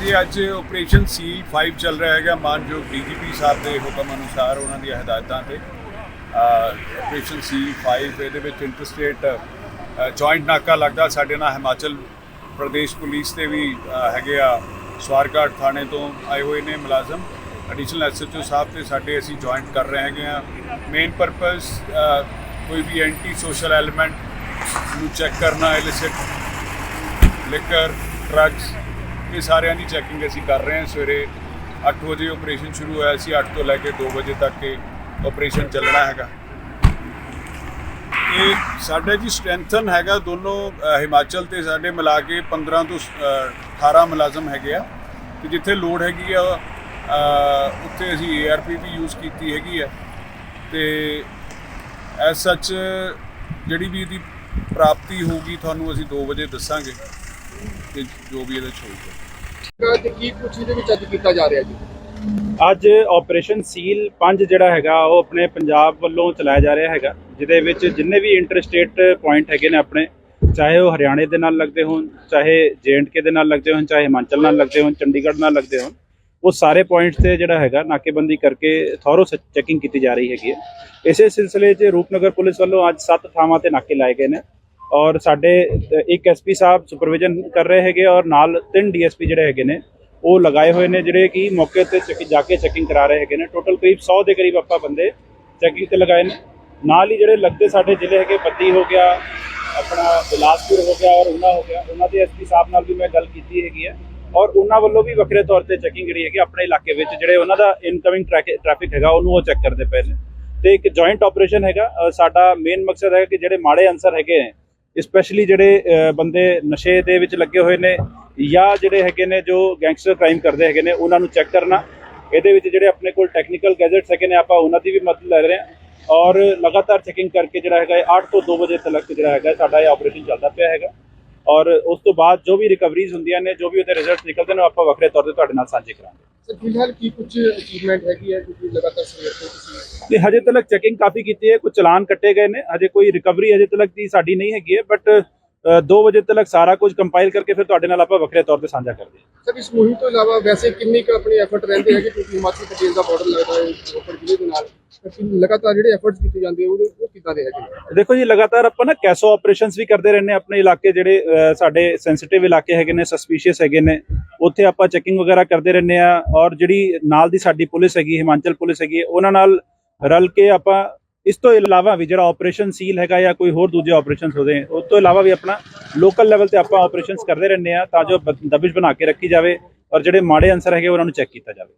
ਕਿ ਅੱਜ ਆਪਰੇਸ਼ਨ ਸੀਲ 5 ਚੱਲ ਰਿਹਾ ਹੈਗਾ, ਮਾਨਯੋਗ ਡੀਜੀਪੀ ਸਾਹਿਬ ਦੇ ਹੁਕਮ ਅਨੁਸਾਰ ਉਹਨਾਂ ਦੀਆਂ ਹਦਾਇਤਾਂ ਤੇ। ਆਪਰੇਸ਼ਨ ਸੀਲ 5 ਇਹਦੇ ਵਿੱਚ ਇੰਟਰਸਟੇਟ ਜੁਆਇੰਟ ਨਾਕਾ ਲੱਗਦਾ। ਸਾਡੇ ਨਾਲ ਹਿਮਾਚਲ ਪ੍ਰਦੇਸ਼ ਪੁਲਿਸ 'ਤੇ ਵੀ ਹੈਗੇ ਆ। ਸਵਾਰਘਾਟ ਥਾਣੇ ਤੋਂ ਆਏ ਹੋਏ ਨੇ ਮੁਲਾਜ਼ਮ। ਐਡੀਸ਼ਨਲ ਐਸਐਚਓ ਸਾਹਿਬ ਤੇ ਸਾਡੇ ਅਸੀਂ ਜੁਆਇੰਟ ਕਰ ਰਹੇ ਹੈਗੇ ਆ। ਮੇਨ ਪਰਪਸ ਕੋਈ ਵੀ ਐਂਟੀ ਸੋਸ਼ਲ ਐਲੀਮੈਂਟ ਨੂੰ ਚੈੱਕ ਕਰਨਾ ਇਲਿਸਿਟ ਲਿਕਰ ਡਰੱਗਸ ਇਹ ਸਾਰਿਆਂ ਦੀ ਚੈਕਿੰਗ ਅਸੀਂ ਕਰ ਰਹੇ ਹਾਂ ਸਵੇਰੇ 8 ਵਜੇ ਆਪਰੇਸ਼ਨ ਸ਼ੁਰੂ ਹੋਇਆ ਸੀ 8 ਤੋਂ ਲੈ ਕੇ 2 ਵਜੇ ਤੱਕ ਇਹ ਆਪਰੇਸ਼ਨ ਚੱਲਣਾ ਹੈਗਾ। ਇਹ ਸਾਡਾ ਜੀ ਸਟਰੈਂਥਨ ਹੈਗਾ ਦੋਨੋਂ ਹਿਮਾਚਲ ਤੇ ਸਾਡੇ ਮਿਲਾ ਕੇ 15 ਤੋਂ ਅ, 18 ਮੁਲਾਜ਼ਮ ਹੈਗੇ ਆ। ਤੇ ਜਿੱਥੇ ਲੋਡ ਹੈਗੀ ਆ ਉੱਥੇ ਅਸੀਂ ਏਆਰਪੀ ਵੀ ਯੂਜ਼ ਕੀਤੀ ਹੈਗੀ ਆ। ਤੇ ਐਸ ਸੱਚ ਜਿਹੜੀ ਵੀ ਇਹਦੀ ਪ੍ਰਾਪਤੀ ਹੋਊਗੀ ਤੁਹਾਨੂੰ ਅਸੀਂ 2 ਵਜੇ ਦੱਸਾਂਗੇ। ਕਿ ਜੋ ਵੀ ਇਹਦੇ ਚ ਹੋਊਗਾ। ਤੇ ਕੀ ਕੁਛ ਇਹਦੇ ਵਿੱਚ ਅੱਜ ਕੀਤਾ ਜਾ ਰਿਹਾ ਜੀ? ਅੱਜ ਆਪਰੇਸ਼ਨ ਸੀਲ 5 ਜਿਹੜਾ ਹੈਗਾ ਉਹ ਆਪਣੇ ਪੰਜਾਬ ਵੱਲੋਂ ਚਲਾਇਆ ਜਾ ਰਿਹਾ ਹੈਗਾ ਜਿਹਦੇ ਵਿੱਚ ਜਿੰਨੇ ਵੀ ਇੰਟਰਸਟੇਟ ਪੁਆਇੰਟ ਹੈਗੇ ਨੇ ਆਪਣੇ ਚਾਹੇ ਉਹ ਹਰਿਆਣੇ ਦੇ ਨਾਲ ਲੱਗਦੇ ਹੋਣ ਚਾਹੇ ਕੇ ਦੇ ਨਾਲ ਲੱਗਦੇ ਹੋਣ ਚਾਹੇ ਹਿਮਾਚਲ ਨਾਲ ਲੱਗਦੇ ਹੋਣ ਚੰਡੀਗੜ੍ਹ ਨਾਲ ਲੱਗਦੇ ਹੋਣ ਉਹ ਸਾਰੇ ਪੁਆਇੰਟਸ ਤੇ ਜਿਹੜਾ ਹੈਗਾ ਨਾਕੇਬੰਦੀ ਕਰਕੇ ਥੋਰੋ ਚੈਕਿੰਗ ਕੀਤੀ ਜਾ ਰਹੀ ਹੈਗੀ ਹੈ। ਇਸੇ ਸਿਲਸਿਲੇ 'ਚ ਰੂਪਨਗਰ ਪੁਲਿਸ ਵੱਲੋਂ ਅੱਜ 7 ਥਾਵਾਂ ਤੇ ਨਾਕੇ ਲਾਏ ਗਏ ਨੇ। ਔਰ ਸਾਡੇ ਅ, ਇੱਕ ਐਸਪੀ ਸਾਹਿਬ ਸੁਪਰਵਿਜ਼ਨ ਕਰ ਰਹੇ ਹੈਗੇ ਔਰ ਨਾਲ ਤਿੰਨ ਡੀਐਸਪੀ ਜਿਹੜੇ ਹੈਗੇ ਨੇ ਉਹ ਲਗਾਏ ਹੋਏ ਨੇ ਜਿਹੜੇ ਕਿ ਮੌਕੇ ਤੇ ਚੈਕਿੰਗ ਜਾ ਕੇ ਚੈਕਿੰਗ ਕਰਾ ਰਹੇ ਹੈਗੇ ਨੇ। ਟੋਟਲ ਕਰੀਬ 100 ਦੇ ਕਰੀਬ ਆਪਾਂ ਬੰਦੇ ਚੈਕਿੰਗ ਤੇ ਲਗਾਏ ਨੇ। ਨਾਲ ਹੀ ਜਿਹੜੇ ਲੱਗਦੇ ਸਾਡੇ ਜ਼ਿਲ੍ਹੇ ਹੈਗੇ ਬੱਦੀ ਹੋ ਗਿਆ ਆਪਣਾ ਬਿਲਾਸਪੁਰ ਹੋ ਗਿਆ ਔਰ ਉਹਨਾਂ ਹੋ ਗਿਆ ਉਹਨਾਂ ਦੇ ਐਸਪੀ ਸਾਹਿਬ ਨਾਲ ਵੀ ਮੈਂ ਗੱਲ ਕੀਤੀ ਹੈਗੀ ਹੈ। ਔਰ ਉਹਨਾਂ ਵੱਲੋਂ ਵੀ ਵੱਖਰੇ ਤੌਰ ਤੇ ਚੈਕਿੰਗ ਜਿਹੜੀ ਹੈਗੀ ਆਪਣੇ ਇਲਾਕੇ ਵਿੱਚ ਜਿਹੜੇ ਉਹਨਾਂ ਦਾ ਇਨਕਮਿੰਗ ਟ੍ਰੈਫਿਕ ਹੈਗਾ ਉਹਨੂੰ ਉਹ ਚੈੱਕ ਕਰਦੇ ਪਏ ਨੇ। ਤੇ ਇੱਕ ਜੁਆਇੰਟ ਆਪਰੇਸ਼ਨ ਹੈਗਾ ਸਾਡਾ ਮੇਨ ਮਕਸਦ ਹੈ ਕਿ ਜਿਹੜੇ ਮਾੜੇ ਅਨਸਰ ਹੈਗੇ ਨੇ ਸਪੈਸ਼ਲੀ ਜਿਹੜੇ ਬੰਦੇ ਨਸ਼ੇ ਦੇ ਵਿੱਚ ਲੱਗੇ ਹੋਏ ਨੇ ਜਾਂ ਜਿਹੜੇ ਹੈਗੇ ਨੇ ਜੋ ਗੈਂਗਸਟਰ ਕ੍ਰਾਈਮ ਕਰਦੇ ਹੈਗੇ ਨੇ, ਉਹਨਾਂ ਨੂੰ ਚੈੱਕ ਕਰਨਾ। ਇਹਦੇ ਵਿੱਚ ਜਿਹੜੇ ਆਪਣੇ ਕੋਲ ਟੈਕਨੀਕਲ ਗੈਜਟਸ ਹੈਗੇ ਨੇ, ਆਪਾਂ ਉਹਨਾਂ ਦੀ ਵੀ ਮਦਦ ਲੈ ਰਹੇ ਹਾਂ। ਔਰ ਲਗਾਤਾਰ ਚੈਕਿੰਗ ਕਰਕੇ ਜਿਹੜਾ ਹੈਗਾ 8 ਤੋਂ 2 ਵਜੇ ਤੱਕ ਜਿਹੜਾ ਹੈਗਾ, ਸਾਡਾ ਇਹ ਆਪਰੇਸ਼ਨ ਚੱਲਦਾ ਪਿਆ ਹੈਗਾ। ਔਰ ਉਸ ਤੋਂ ਬਾਅਦ ਜੋ ਵੀ ਰਿਕਵਰੀਜ਼ ਹੁੰਦੀਆਂ ਨੇ ਜੋ ਵੀ ਉਹਦੇ ਰਿਜ਼ਲਟਸ ਨਿਕਲਦੇ ਨੇ ਆਪਾਂ ਵੱਖਰੇ ਤੌਰ ਤੇ ਤੁਹਾਡੇ ਨਾਲ ਸਾਂਝੇ ਕਰਾਂਗੇ। ਸਰ ਫਿਲਹਾਲ ਕੀ ਕੁਛ ਅਚੀਵਮੈਂਟ ਹੈਗੀ ਹੈ ਕਿਉਂਕਿ ਲਗਾਤਾਰ ਸਵੇਰ ਤੋਂ ਤੁਸੀਂ ਤੇ ਹਜੇ ਤੱਕ ਚੈਕਿੰਗ ਕਾਫੀ ਕੀਤੀ ਹੈ ਕੁਝ ਚਲਾਨ ਕੱਟੇ ਗਏ ਨੇ ਹਜੇ ਕੋਈ ਰਿਕਵਰੀ ਹਜੇ ਤੱਕ ਦੀ ਸਾਡੀ ਨਹੀਂ ਹੈਗੀ ਹੈ ਬਟ 2 ਵਜੇ ਤੱਕ ਸਾਰਾ ਕੁਝ ਕੰਪਾਈਲ ਕਰਕੇ ਫਿਰ ਤੁਹਾਡੇ ਨਾਲ ਆਪਾਂ ਵੱਖਰੇ ਤੌਰ ਤੇ ਸਾਂਝਾ ਕਰਦੇ ਹਾਂ। ਸਰ ਇਸ ਮੁਹਿੰਮ ਤੋਂ ਇਲਾਵਾ ਵੈਸੇ ਕਿੰਨੀ ਕੁ ਆਪਣੀ ਐਫਰਟ ਰਹਿੰਦੇ ਹੈਗੇ? ਕਿਉਂਕਿ ਹਿਮਾਚਲ ਪ੍ਰਦੇਸ਼ ਦਾ ਬਾਰਡਰ ਲੱਗਦਾ ਹੈ ਰੋਪੜ ਜ਼ਿਲ੍ਹੇ ਦੇ ਨਾਲ ਲਗਾਤਾਰ ਜਿਹੜੇ ਐਫਰਟਸ ਕੀਤੇ ਜਾਂਦੇ ਉਹਦੇ ਉਹ ਕਿੱਦਾਂ ਦੇ ਹੈਗੇ ਦੇਖੋ ਜੀ, ਲਗਾਤਾਰ ਆਪਾਂ ਨਾ ਕੈਸੋ ਆਪਰੇਸ਼ਨਸ ਵੀ ਕਰਦੇ ਰਹਿੰਦੇ ਹਾਂ, ਆਪਣੇ ਇਲਾਕੇ ਜਿਹੜੇ ਸਾਡੇ ਸੈਂਸਿਟਿਵ ਇਲਾਕੇ ਹੈਗੇ ਨੇ ਸਸਪੀਸ਼ੀਅਸ ਹੈਗੇ ਨੇ, ਉੱਥੇ ਆਪਾਂ ਚੈਕਿੰਗ ਵਗੈਰਾ ਕਰਦੇ ਰਹਿੰਦੇ ਆ ਔਰ ਜਿਹੜੀ ਨਾਲ ਦੀ ਸਾਡੀ ਪੁਲਿਸ ਹੈਗੀ, ਹਿਮਾਚਲ ਪੁਲਿਸ ਹੈਗੀ, ਉਹਨਾਂ ਨਾਲ ਰਲ ਕੇ ਆਪਾਂ ਇਸ ਤੋਂ ਇਲਾਵਾ ਵੀ ਜਿਹੜਾ ਆਪਰੇਸ਼ਨ ਸੀਲ ਹੈਗਾ ਜਾਂ ਕੋਈ ਹੋਰ ਦੂਜੇ ਆਪਰੇਸ਼ਨਸ ਹੋਦੇ ਉਸ ਤੋਂ ਇਲਾਵਾ ਵੀ ਆਪਣਾ ਲੋਕਲ ਲੈਵਲ ਤੇ ਆਪਾਂ ਆਪਰੇਸ਼ਨਸ ਕਰਦੇ ਰਹਿੰਦੇ ਆ ਤਾਂ ਜੋ ਦਬਿਸ਼ ਬਣਾ ਕੇ ਰੱਖੀ ਜਾਵੇ ਔਰ ਜਿਹੜੇ ਮਾੜੇ ਅਨਸਰ ਹੈਗੇ, ਉਹਨਾਂ ਨੂੰ ਚੈੱਕ ਕੀਤਾ ਜਾਵੇ।